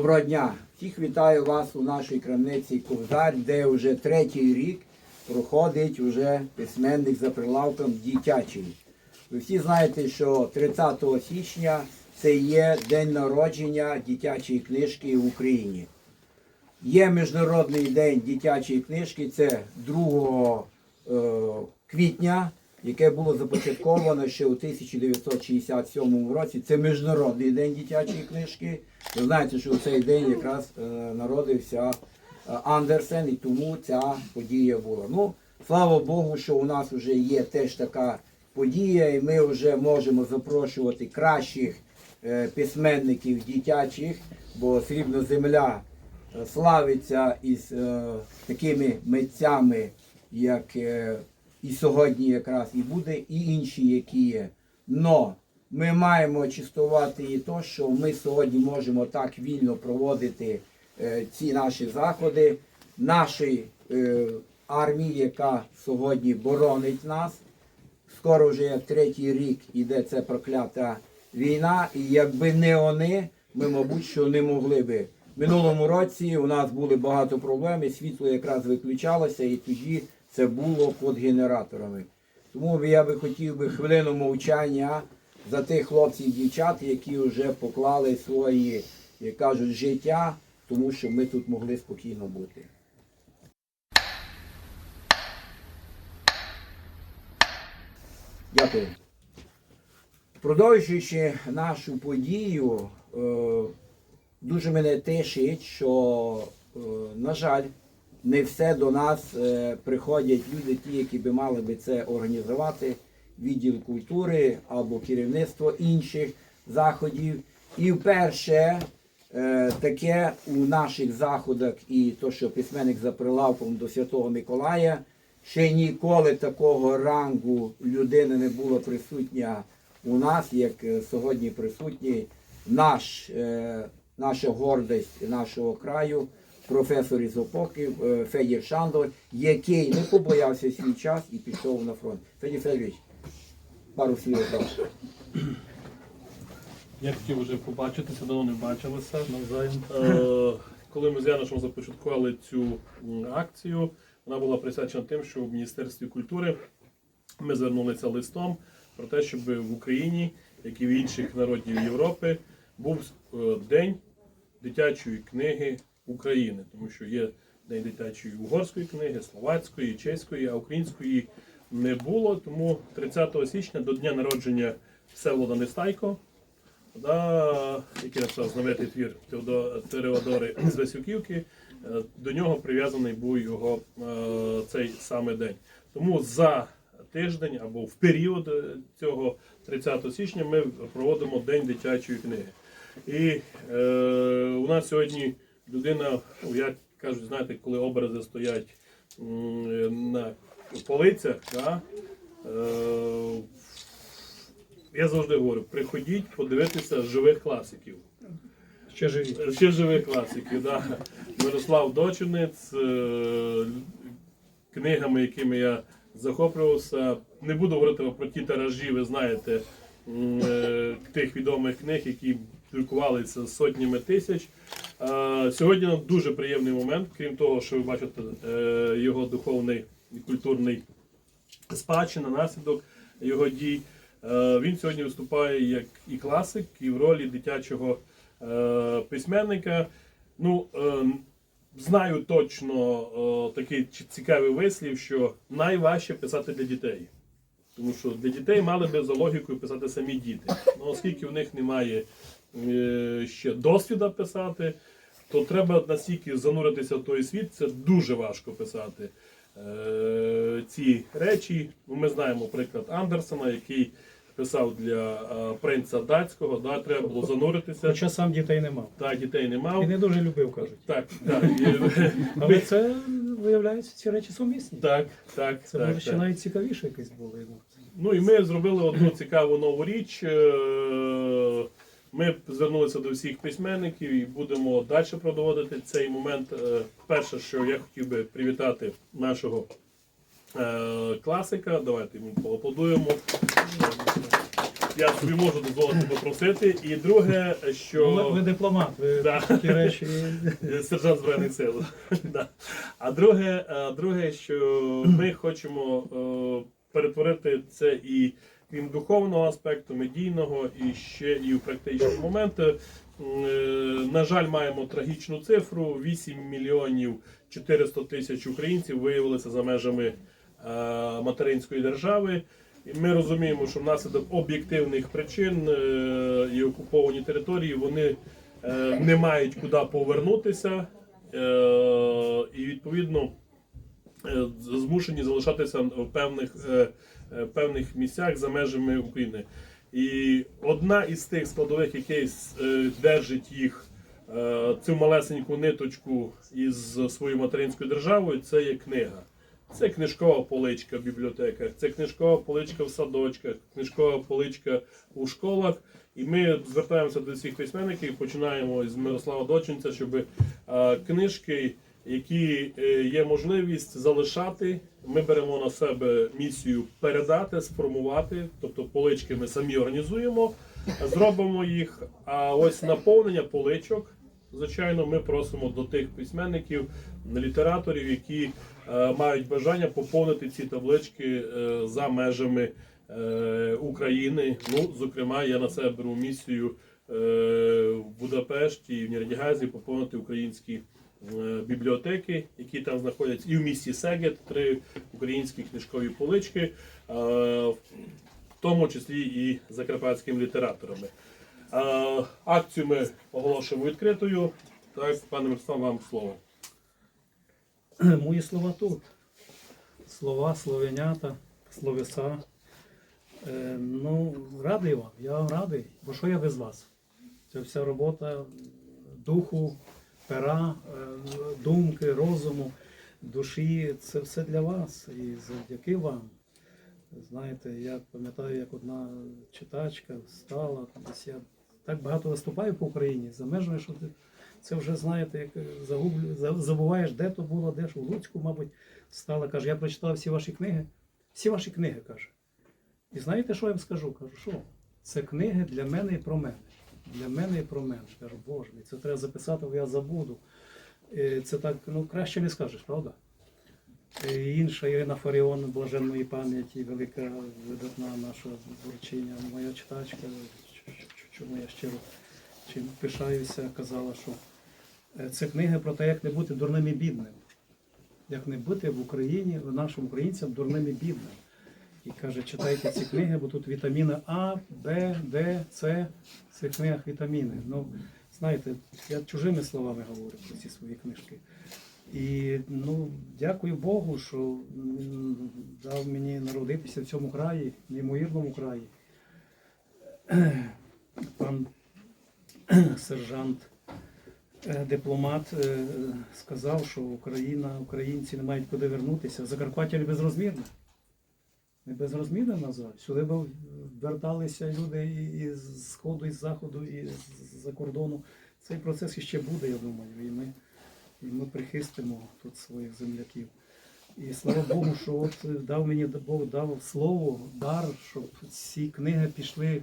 Доброго дня! Всіх вітаю вас у нашій крамниці Ковзар, де вже третій рік проходить вже письменник за прилавком дитячий. Ви всі знаєте, що 30 січня це є день народження дитячої книжки в Україні. Є Міжнародний день дитячої книжки, це 2 е, квітня, яке було започатковано ще у 1967 році. Це Міжнародний день дитячої книжки. Ви знаєте, що у цей день якраз е, народився е, Андерсен, і тому ця подія була. Ну, слава Богу, що у нас вже є теж така подія, і ми вже можемо запрошувати кращих е, письменників дитячих, бо срібна земля славиться із такими митцями, як і сьогодні якраз і буде, і інші, які є. Но ми маємо чистувати і то, що ми сьогодні можемо так вільно проводити е, ці наші заходи, нашої е, армії, яка сьогодні боронить нас. Скоро вже як третій рік іде ця проклята війна, і якби не вони, ми, мабуть, що не могли би. Минулому році у нас були багато проблем, і світло якраз виключалося, і тоді це було під генераторами. Тому я би хотів би хвилину мовчання за тих хлопців і дівчат, які вже поклали свої, як кажуть, життя, тому що ми тут могли спокійно бути. Дякую. Продовжуючи нашу подію, е, дуже мене тішить, що, е, на жаль, не все до нас е, приходять люди, ті, які би мали би це організувати, відділ культури або керівництво інших заходів. І вперше е, таке у наших заходах, і то, що письменник за прилавком до Святого Миколая, ще ніколи такого рангу людини не була присутня у нас, як е, сьогодні присутній наш, наша гордість нашого краю, професор із Опоків е, Федір Шандор, який не побоявся свій час і пішов на фронт. Федір Федорович, пару слів. Я хотів вже побачитися, давно не бачилися. Навзаєм. Е, Коли ми з Яношем започаткували цю акцію, вона була присвячена тим, що в Міністерстві культури ми звернулися листом про те, щоб в Україні, як і в інших народів Європи, був е, день дитячої книги України, тому що є день дитячої угорської книги, словацької, чеської, а української не було. Тому 30 січня до дня народження Всеволода Нестайко да, який написав знаменитий твір Тереодори з Васюківки, е, до нього прив'язаний був його е, цей саме день. Тому за тиждень або в період е, цього 30 січня ми проводимо День дитячої книги. І е, у нас сьогодні людина, як кажуть, знаєте, коли образи стоять на полицях, да, е, я завжди говорю, приходіть подивитися живих класиків. Ще живі. Ще живих класиків, да. Мирослав Дочинець, е, книгами, якими я захоплювався. Не буду говорити про ті тиражі, ви знаєте, е, тих відомих книг, які друкувалися сотнями тисяч. Е, Сьогодні нам дуже приємний момент, крім того, що ви бачите е, його духовний і культурний спадщина, наслідок його дій. Е, Він сьогодні виступає як і класик, і в ролі дитячого письменника. Ну, знаю точно такий цікавий вислів, що найважче писати для дітей. Тому що для дітей мали би за логікою писати самі діти. Ну, оскільки в них немає ще досвіду писати, то треба настільки зануритися в той світ, це дуже важко писати е, ці речі. Ну, Ми знаємо приклад Андерсона, який писав для е, принца датського, да, треба було зануритися. Хоча сам дітей не мав. Так, дітей не мав. І не дуже любив, кажуть. Так, так. Але це, виявляється, ці речі сумісні. Так, так, Це так, може ще так. навіть цікавіше якесь було. Ну і ми зробили одну цікаву нову річ. Е, Ми звернулися до всіх письменників і будемо далі проводити цей момент. Е, Перше, що я хотів би привітати нашого е, класика. Давайте йому поаплодуємо. я собі можу дозволити попросити. І друге, що Ну, Ви, дипломат, ви Да. такі речі. сержант збройних сил. Да. А друге, друге, що ми хочемо е, перетворити це і крім духовного аспекту, медійного, і ще і в практичні моменти. Е, На жаль, маємо трагічну цифру: 8 мільйонів 400 тисяч українців виявилися за межами е, материнської держави. І ми розуміємо, що внаслідок об'єктивних причин е, і окуповані території вони не мають куди повернутися, і відповідно змушені залишатися в певних, певних місцях за межами України. І одна із тих складових, яка е, держить їх е, цю малесеньку ниточку із своєю материнською державою, це є книга. Це книжкова поличка в бібліотеках, це книжкова поличка в садочках, книжкова поличка у школах. І ми звертаємося до всіх письменників, починаємо з Мирослава Дочинця, щоб е, книжки, які е, є можливість залишати, ми беремо на себе місію передати, сформувати. Тобто полички ми самі організуємо, зробимо їх. А ось наповнення поличок. Звичайно, ми просимо до тих письменників, літераторів, які е, мають бажання поповнити ці таблички е, за межами України. Ну, зокрема, я на себе беру місію в Будапешті і в Нірдігазі поповнити українські бібліотеки, які там знаходяться, і в місті Сегет три українські книжкові полички, е, в тому числі і закарпатськими літераторами. Е, Акцію ми оголошуємо відкритою. Так, пане Мирослав, вам слово. Мої слова тут. Слова, словенята, словеса. Е, ну, радий вам, я вам радий. Бо що я без вас? Це вся робота духу, пера, е, думки, розуму, душі. Це все для вас. І завдяки вам. Знаєте, я пам'ятаю, як одна читачка встала, десь я так багато виступаю по Україні, за межами, що ти це вже знаєте, як загублю, забуваєш, де то було, де ж у Луцьку, мабуть, стала. Каже, я прочитала всі ваші книги. Всі ваші книги, каже. І знаєте, що я вам скажу? Кажу, що? Це книги для мене і про мене. Для мене і про мене. Кажу, Боже мій, це треба записати, бо я забуду. Е, Це так, ну краще не скажеш, правда? Е, Інша Ірина Фаріон, блаженної пам'яті, велика видатна наша борчиня, моя читачка, чому я щиро чим пишаюся, казала, що е, це книга про те, як не бути дурним і бідним. Як не бути в Україні, нашим українцям дурним і бідним. І каже, читайте ці книги, бо тут вітаміни А, Б, Д, С. В цих книгах вітаміни. Ну, знаєте, я чужими словами говорю про ці свої книжки. І ну, дякую Богу, що дав мені народитися в цьому краї, неймовірному краї. Пан сержант, е, дипломат е, сказав, що Україна, українці не мають куди вернутися. Закарпаття безрозмірне. Не безрозмірне, на. Сюди верталися люди і з сходу, і з заходу, і з-за кордону. Цей процес іще буде, я думаю, і ми, і ми прихистимо тут своїх земляків. І слава Богу, що от е, дав мені Бог дав слово, дар, щоб ці книги пішли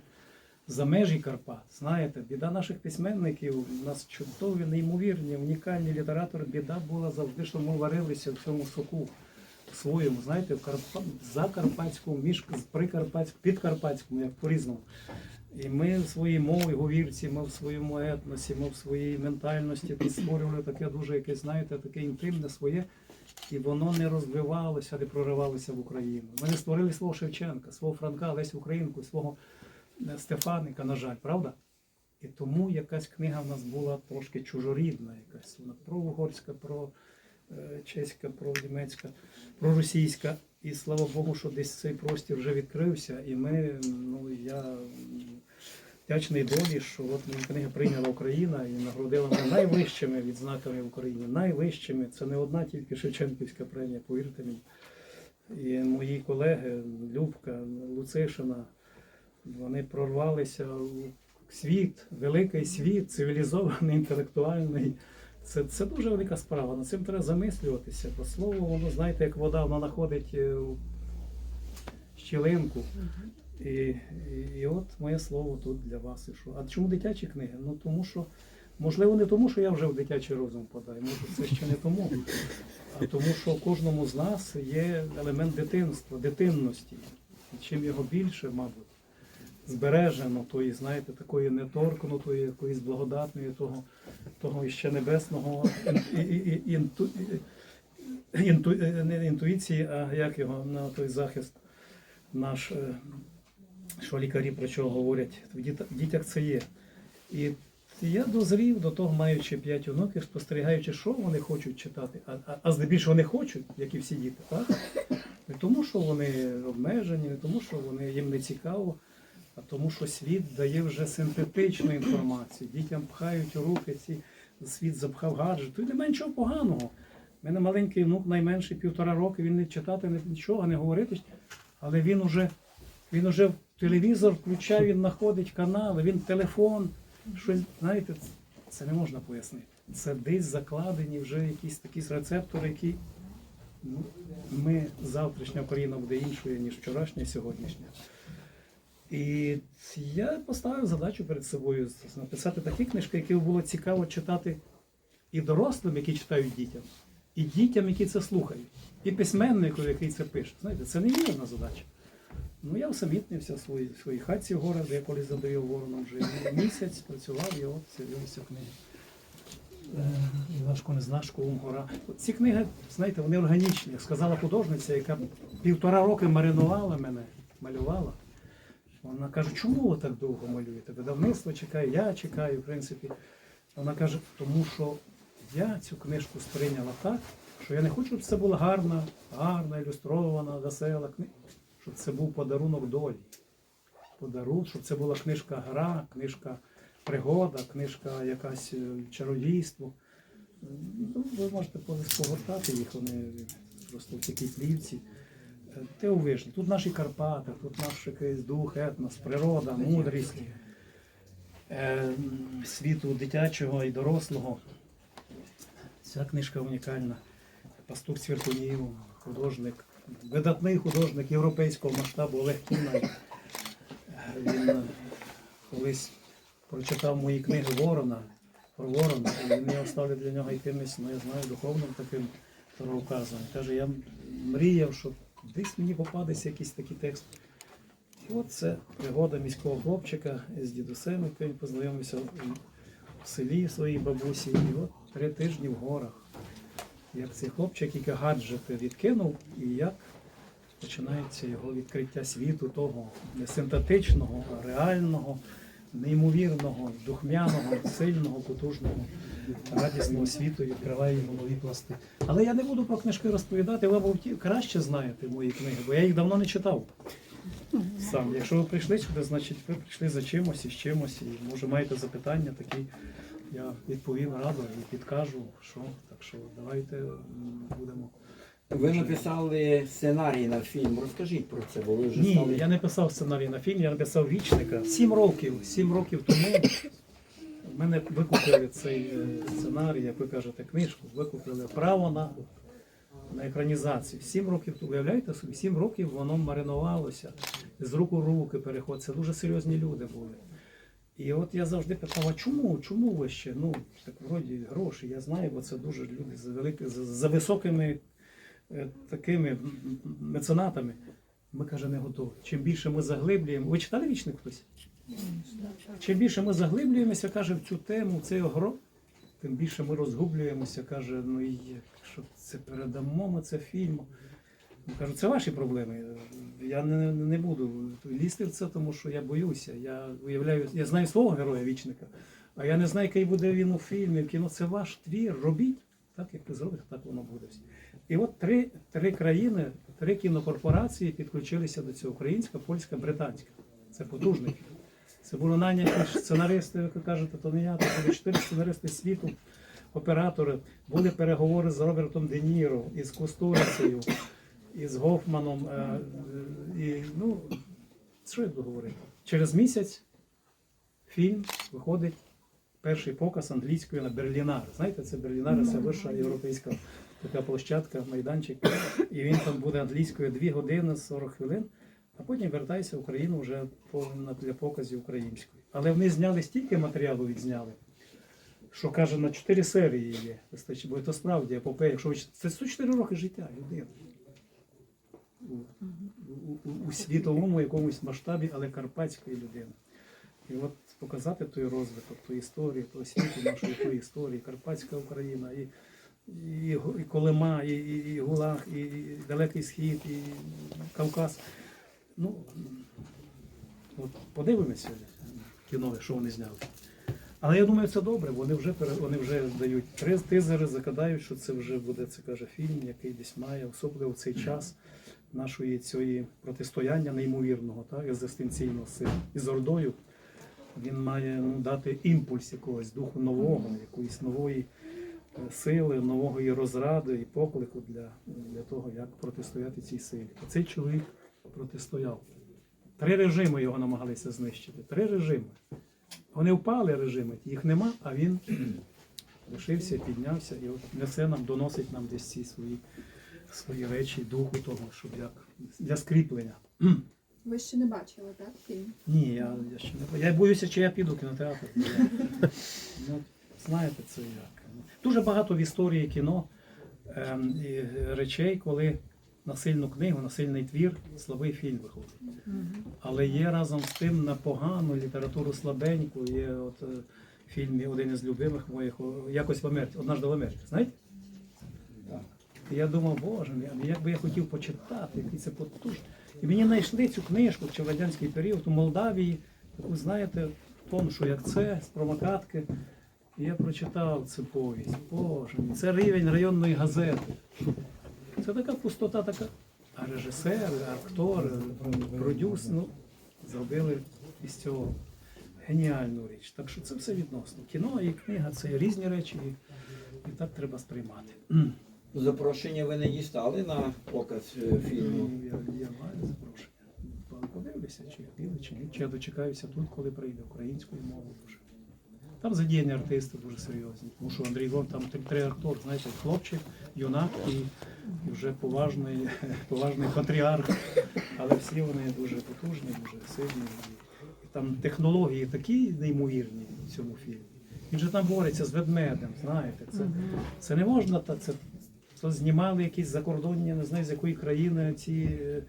за межі Карпат. Знаєте, біда наших письменників, у нас чудові, неймовірні, унікальні літератори. Біда була завжди, що ми варилися в цьому соку своєму, знаєте, в Карпа... закарпатському, між прикарпатському, підкарпатському, як по-різному. І ми в своїй мові, говірці, ми в своєму етносі, ми в своїй ментальності створювали таке дуже якесь, знаєте, таке інтимне своє, і воно не розвивалося, не проривалося в Україну. Ми не створили свого Шевченка, свого Франка, Лесю Українку, свого е, Стефаника, на жаль, правда? І тому якась книга в нас була трошки чужорідна, якась вона про чеська, про німецька, про російська. І слава Богу, що десь цей простір вже відкрився. І ми, ну я вдячний долі, що от книга прийняла Україна і нагородила мене найвищими відзнаками в Україні. Найвищими. Це не одна тільки Шевченківська премія, повірте мені. І мої колеги, Любка, Луцишина, вони прорвалися у світ, великий світ, цивілізований, інтелектуальний. Це, це дуже велика справа. Над цим треба замислюватися. Бо слово, воно, знаєте, як вода, вона знаходить е, щілинку І, і, і от моє слово тут для вас. І що. А чому дитячі книги? Ну тому що, можливо, не тому, що я вже в дитячий розум подаю, може це ще не тому. А тому, що в кожному з нас є елемент дитинства, дитинності. І чим його більше, мабуть, збережено, тої, знаєте, такої неторкнутої, якоїсь благодатної, того, того іще небесного інту, інту, не інтуїції, а як його на той захист наш, е, що лікарі про чого говорять, в дітях це є. І я дозрів до того, маючи п'ять онуків, спостерігаючи, що вони хочуть читати, а, а, а здебільшого вони хочуть, як і всі діти, так? Не тому, що вони обмежені, не тому, що вони їм не цікаво, тому, що світ дає вже синтетичну інформацію. Дітям пхають руки ці світ запхав гаджет. Тут немає нічого поганого. У мене маленький внук, найменший півтора роки, він не читати нічого, не говорити, але він уже, він уже телевізор включає, він знаходить канали, він телефон. Щось, знаєте, це не можна пояснити. Це десь закладені вже якісь такі рецептори, які ну, ми завтрашня Україна буде іншою, ніж вчорашня і сьогоднішня. І я поставив задачу перед собою написати такі книжки, які було цікаво читати і дорослим, які читають дітям, і дітям, які це слухають, і письменнику, який це пише. Знаєте, це невірна задача. Ну, я усамітнився в своїй, своїй хатці в горах, де я колись задаю вороном вже місяць, працював, і от з'явилися книги. Е, Івашко не знаш, Ум гора. Ці книги, знаєте, вони органічні. Сказала художниця, яка півтора роки маринувала мене, малювала. Вона каже, чому ви так довго малюєте? Видавництво чекає, я чекаю, в принципі. Вона каже, тому що я цю книжку сприйняла так, що я не хочу, щоб це була гарна, гарна, ілюстрована, весела книга, щоб це був подарунок долі. Подарунок, щоб це була книжка гра, книжка пригода, книжка якась е, чародійство. Ну, ви можете погортати їх, вони просто в такій плівці. Те увижні. Тут наші Карпати, тут наш якийсь дух, етнос, природа, мудрість е, світу дитячого і дорослого. Ця книжка унікальна. Пастух Цвіркунів, художник, видатний художник європейського масштабу Олег Кінай. Він колись прочитав мої книги Ворона про Ворона, і він я ставлю для нього якимось, ну я знаю, духовним таким. Каже, я мріяв, що десь мені попадеться якийсь такий текст. І от це пригода міського хлопчика з дідусем, який він познайомився в селі своїй бабусі. І от три тижні в горах. Як цей хлопчик, який гаджети відкинув, і як починається його відкриття світу того не синтетичного, а реального, неймовірного, духмяного, сильного, потужного, радісного світу відкриває йому нові пласти. Але я не буду про книжки розповідати, ви мабуть, краще знаєте мої книги, бо я їх давно не читав. Сам, якщо ви прийшли сюди, значить ви прийшли за чимось і з чимось, і може маєте запитання такі, я відповім радо і підкажу, що. Так що давайте будемо. Ви написали сценарій на фільм. Розкажіть про це, бо ви вже Ні, стали. я не писав сценарій на фільм, я написав вічника. Сім років, сім років тому в мене викупили цей е, сценарій, як ви кажете, книжку, викупили право на, на екранізацію. Сім років, уявляєте собі, сім років воно маринувалося, з рук у руки переход. Це дуже серйозні люди були. І от я завжди питав, а чому? Чому ви ще? Ну, так вроді гроші, я знаю, бо це дуже люди за, велики, за, за високими такими м, м, меценатами. Ми каже, не готові. Чим більше ми заглиблюємо. Ви читали вічник хтось? Чим більше ми заглиблюємося, каже, в цю тему, в цей огород, тим більше ми розгублюємося, каже, ну і якщо це передамо ми це фільму. Ну, Кажу, це ваші проблеми. Я не, не буду лізти в це, тому що я боюся. Я уявляю, я знаю свого героя вічника, а я не знаю, який буде він у фільмі, в кіно. Це ваш твір. Робіть так, як ви зробите, так воно буде. І от три, три країни, три кінокорпорації підключилися до цього: українська, польська, британська. Це потужний. Це були наняті сценаристи, як ви кажете, то не я, то були чотири сценаристи світу, оператори. Були переговори з Робертом Де Ніро, із Кустурицею, із Гофманом. е, е, І, ну, що я буду говорити? Через місяць фільм виходить перший показ англійською на Берлінар. Знаєте, це Берлінар, це вища європейська така площадка, майданчик. І він там буде англійською 2 години 40 хвилин. а потім вертайся в Україну вже для показів української. Але вони зняли стільки матеріалу відзняли, що каже, на 4 серії є. Бо це справді епопея. Якщо ви це 104 роки життя людини. У, у, у, світовому якомусь масштабі, але карпатської людини. І от показати той розвиток, ту історію, ту освіту нашої тої історії, Карпатська Україна, і, і, і Колима, і, і, і Гулаг, і, Далекий Схід, і Кавказ. Ну, от подивимося кіно, що вони зняли. Але я думаю, це добре, бо вони вже вони вже дають три тизери, закидають, що це вже буде, це каже фільм, який десь має, особливо в цей час нашої цієї протистояння неймовірного, так, екзистенційного сил. І з Ордою він має ну, дати імпульс якогось духу нового, якоїсь нової сили, нового і розради і поклику для, для того, як протистояти цій силі. І цей чоловік протистояв. Три режими його намагалися знищити. Три режими. Вони впали режими, їх нема, а він лишився, піднявся і от несе нам, доносить нам десь ці свої, свої речі, духу того, щоб як для скріплення. Ви ще не бачили, так? Фільм? Ні, я, я ще не я боюся, чи я піду в кінотеатр. Я, ну, знаєте, це як. Дуже багато в історії кіно ем, і речей, коли на сильну книгу, на сильний твір, слабий фільм виходить. Але є разом з тим на погану літературу слабеньку. Є от е, в фільмі один із любимих моїх якось в Америці, однажды в Америці. Знаєте? Так. І я думав, боже як би я хотів почитати, який це потужний. І мені знайшли цю книжку ще в радянський період у Молдавії, таку, знаєте, тоншу, як це, з промокатки. Я прочитав цю повість. Боже мій, це рівень районної газети. Це така пустота, така. А режисер, актор, продюсер, ну, зробили із цього геніальну річ. Так що це все відносно. Кіно і книга це різні речі, і, і так треба сприймати. Запрошення ви не дістали на показ е, фільму. Ну, Я, я маю запрошення. Подивлюся, чи я піду, чи ні. Чи я дочекаюся тут, коли прийде українською мовою. Там задіяні артисти дуже серйозні. Тому що Андрій Гон, там три, три знаєте, хлопчик, юнак і, і вже поважний, поважний патріарх. Але всі вони дуже потужні, дуже сильні. І, там технології такі неймовірні в цьому фільмі. Він же там бореться з ведмедем, знаєте. Це, це не можна, та це, це знімали якісь закордонні, не знаю з якої країни ці е,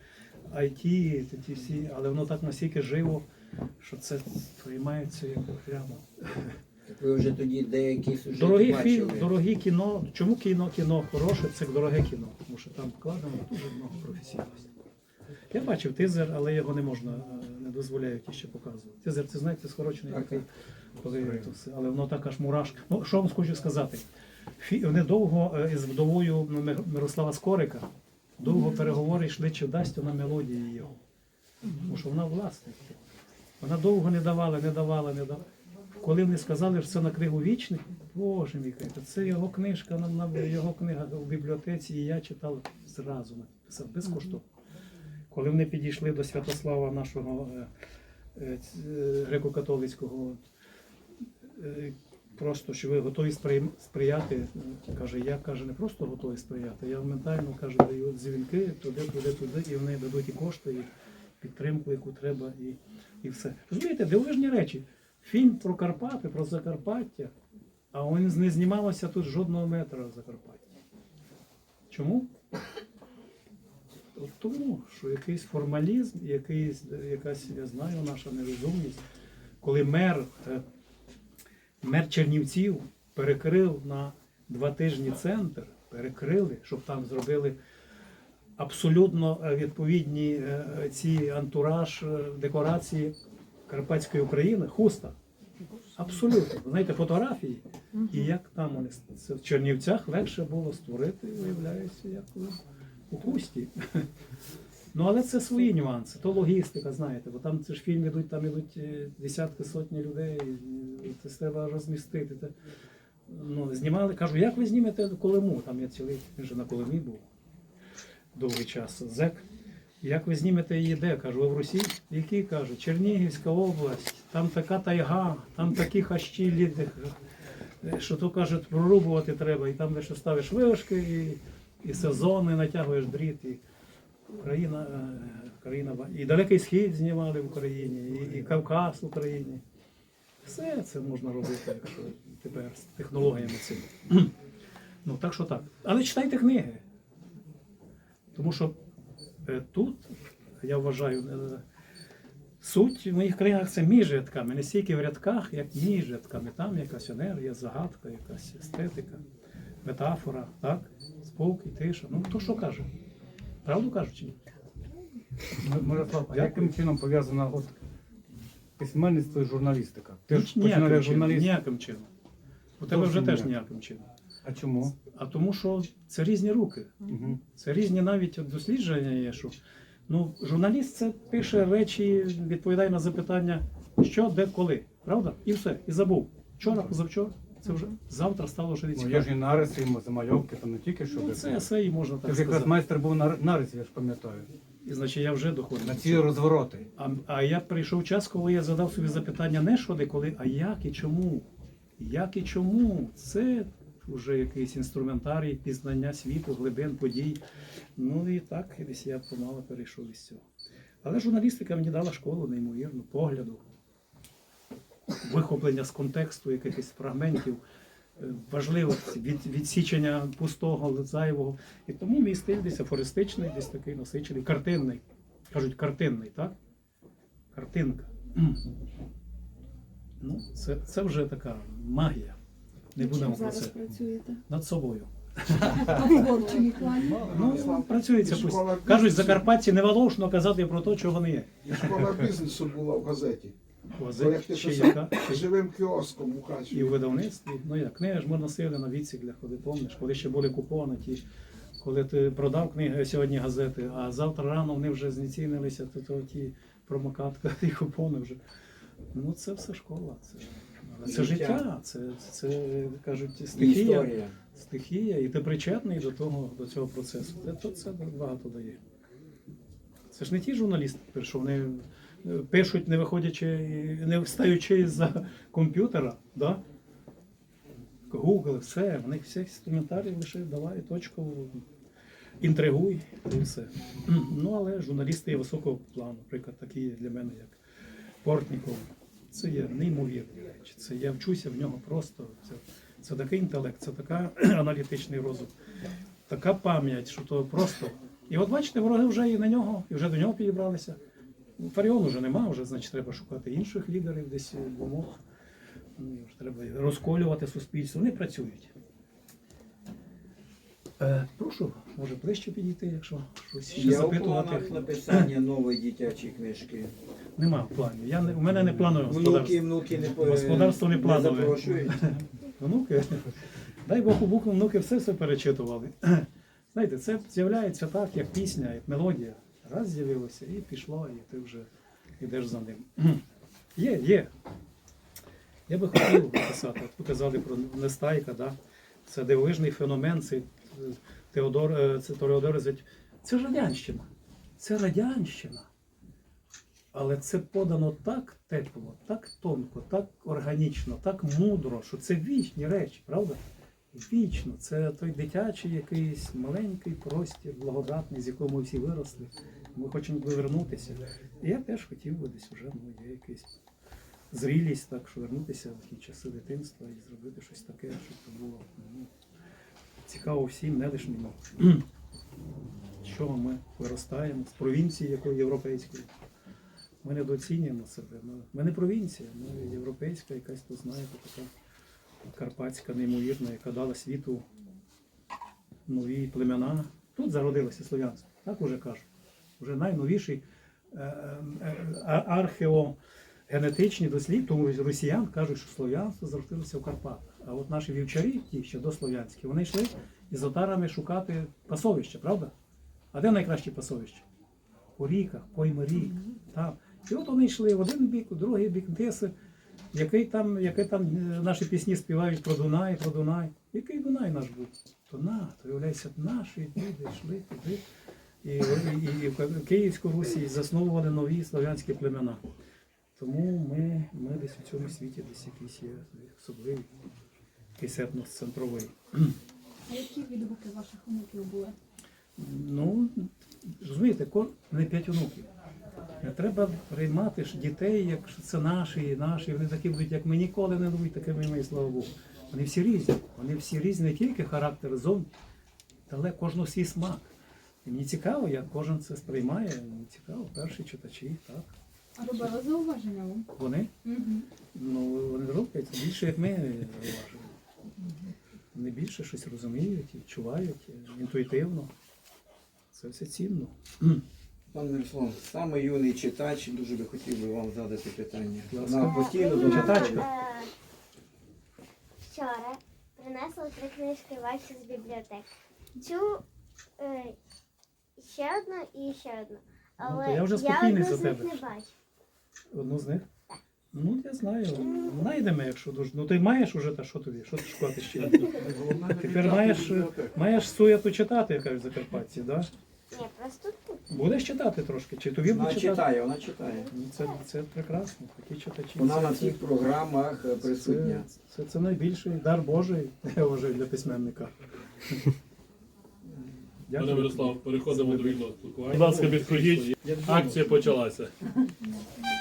IT, ті- ті всі, але воно так настільки живо, що це приймається як прямо. Ви вже тоді деякі сюжети Дорогий бачили. фільм, дорогі кіно. Чому кіно, кіно хороше, це дороге кіно, тому що там вкладено дуже много професійності. Я бачив тизер, але його не можна, е, не дозволяють іще показувати. Тизер, це знаєте, скорочений Так, такий, коли то все, але воно так аж мурашка. Ну, що вам хочу сказати? Фі- Вони довго е, із вдовою Мирослава Скорика, довго переговори йшли, чи дасть вона мелодії його. Тому що вона власник. Вона довго не давала, не давала, не давала. Коли вони сказали, що це на книгу вічних, боже мій, це його книжка, на, його книга у бібліотеці, і я читав зразу написав, безкоштовно. Коли вони підійшли до Святослава нашого е, е, е, греко-католицького, просто що ви готові сприяти, каже, я каже, не просто готовий сприяти, я ментально каже, даю дзвінки туди, туди, туди, і вони дадуть і кошти, і підтримку, яку треба, і, і все. Розумієте, дивовижні речі. Фільм про Карпати, про Закарпаття, а він не знімалося тут жодного метра Закарпаття. Чому? От Тому, що якийсь формалізм, якийсь, якась, я знаю, наша нерозумність, коли мер, е, мер Чернівців перекрив на два тижні центр, перекрили, щоб там зробили абсолютно відповідні е, ці антураж, е, декорації Карпатської України, хуста. Абсолютно. Знаєте, фотографії. І як там вони в Чернівцях легше було створити, виявляється, як у- хусті. Ну, але це свої нюанси, то логістика, знаєте, бо там це ж фільм ідуть, там ідуть е, десятки сотні людей, це треба розмістити. Це, ну, знімали, кажу, як ви знімете Колиму? Там я цілий він же на Колимі був довгий час. Зек. Як ви знімете її де? Кажу, ви в Росії? Які каже, Чернігівська область, там така тайга, там такі хащі ліди, що то кажуть, прорубувати треба, і там лише ставиш вишки, і, і сезони, натягуєш дріт. І Україна, е, Країна ба- і Далекий Схід знімали в Україні, і, і Кавказ в Україні. Все це можна робити, якщо тепер з технологіями цими. Ну так що так. Але читайте книги. Тому що е, тут, я вважаю, е, суть в моїх книгах це між рядками, не стільки в рядках, як між рядками. Там якась енергія, загадка, якась естетика, метафора, так? Спокій, тиша. Ну хто що каже? Правду кажуть чи ні? Мирослав, а яким чином пов'язана от письменництво і журналістика? Ти ж починав як журналіст. ніяким чином. У тебе вже теж ніяким чином. А чому? А тому, що це різні руки. Угу. Це різні навіть дослідження є, що ну, журналіст це пише речі, відповідає на запитання, що, де, коли. Правда? І все. І забув. Вчора, позавчора, це вже завтра стало вже не Ну, є ж і нариси, і замальовки, то не тільки що Ну, це все і можна Ти так ж якраз майстер був на нарисі, я ж пам'ятаю. І значить я вже доходжу. На ці розвороти. А, а я прийшов час, коли я задав собі запитання не що де коли, а як і чому. Як і чому? Це вже якийсь інструментарій пізнання світу, глибин, подій. Ну і так, десь я помало перейшов із цього. Але журналістика мені дала школу неймовірну, погляду, вихоплення з контексту якихось фрагментів, е, важливості, від, відсічення пустого, зайвого. І тому мій стиль десь афористичний, десь такий насичений, картинний. Кажуть, картинний, так? Картинка. Ну, це, це вже така магія. Не Над будемо чим про зараз це. працюєте? Над собою. А в творчому плані? Ну, працюється І пусть. школа Кажуть, закарпатці не волошно казати про те, чого не є. І школа бізнесу була в газеті. Як ти чи писав? яка, Живим кіоском у і в видавництві. Ну як, книги ж ми носили на відсіклях, коли помниш, коли ще були купони ті. Коли ти продав книги сьогодні газети, а завтра рано вони вже знецінилися, то, то ті промокатка, ті купони вже. Ну це все школа. Це, це Життя. це, це кажуть, стихія. Історія. стихія, і ти причетний до того, до цього процесу. Це, то це багато дає. Це ж не ті журналісти, що вони е, пишуть, не виходячи, не встаючи за комп'ютера, да? Google, все, в них всі інструментарій лише давай точку, інтригуй і все. Ну, але журналісти є високого плану, наприклад, такі для мене, як Портніков. Це є неймовірні речі. Це я вчуся в нього просто. Це, це такий інтелект, це така аналітичний розум, така пам'ять, що то просто. І от бачите, вороги вже і на нього, і вже до нього підібралися. Фаріон вже нема, вже значить треба шукати інших лідерів десь в умовах. Ну, треба розколювати суспільство. Вони працюють. Е, прошу, може ближче підійти, якщо щось ще запитувати. планах написання нової дитячої книжки. Нема планів. Я не, у мене не планове господарство. Внуки, внуки не, по- Господарство не планове. запрошують. Внуки, дай Бог у букву внуки все все перечитували. Знаєте, це з'являється так, як пісня, як мелодія. Раз з'явилося і пішло, і ти вже йдеш за ним. Є, є. Я би хотів написати, от показали про Нестайка, да? це дивовижний феномен, це Теодор, е, це Тореодор Зет- Це ж радянщина. Це радянщина. Але це подано так тепло, так тонко, так органічно, так мудро, що це вічні речі, правда? Вічно. Це той дитячий якийсь маленький простір, благодатний, з якого ми всі виросли. Ми хочемо повернутися. І я теж хотів би десь вже ну, є якась зрілість, так що вернутися в ті часи дитинства і зробити щось таке, щоб це було ну, цікаво всім, не лише мені. Чого ми виростаємо, з провінції якої європейської. Ми недооцінюємо себе. Ми, ми не провінція, ми європейська, якась то знаєте, така карпатська, неймовірна, яка дала світу нові племена. Тут зародилося слов'янство, так уже кажуть. Вже найновіший е, е, е, археогенетичні дослідження, тому росіян кажуть, що слов'янство зародилося в Карпатах. А от наші вівчарі, ті ще дослов'янські, вони йшли із отарами шукати пасовища, правда? А де найкращі пасовища? у ріках, пойми рік. Там. І от вони йшли в один бік, у другий бік Теси, який там, яке там е, наші пісні співають про Дунай, про Дунай. Який Дунай наш був? На, то виявляється, наші люди йшли туди. І, і, і в Київську Русі засновували нові слов'янські племена. Тому ми, ми десь у цьому світі десь якийсь є особливий, якийсь етнос центровий. А які відгуки ваших онуків були? Ну, розумієте, не п'ять онуків. Не треба приймати ж дітей, як це наші, наші, вони такі будуть, як ми ніколи не будуть такими ми, слава Богу. Вони всі різні. Вони всі різні, не тільки характер зовні, але кожного свій смак. І мені цікаво, як кожен це сприймає. Мені цікаво, перші читачі, так. А робила зауваження вам? Вони, Угу. ну, вони роблять більше, як ми уважуємо. Вони більше щось розуміють, і відчувають інтуїтивно. Це все цінно. Пан Мирослав, саме юний читач, дуже би хотів би вам задати питання. Вона постійно задає. Читачка. Е, Вчора принесла три книжки ваші з бібліотеки. Цю е, ще одну і ще одну. Але Ну, то я вже спокійний одну за з них тебе. не бачу. Одну з них? Ну, я знаю. Знайдемо, якщо дуже. Ну ти маєш уже, та що тобі? Що ти шукати ще? Тепер маєш, маєш суєту читати, як кажуть закарпатці, да? Ні, просто тут. Будеш читати трошки? Чи тобі Вона буде читати? читає, вона читає. Ну, Це, це прекрасно, такі читачі. Вона Це- на всіх програмах е, присутня. Це, це, це найбільший дар Божий, вже для письменника. Пане Мирослав, переходимо до вільного спілкування. Будь ласка, підходіть. Акція почалася.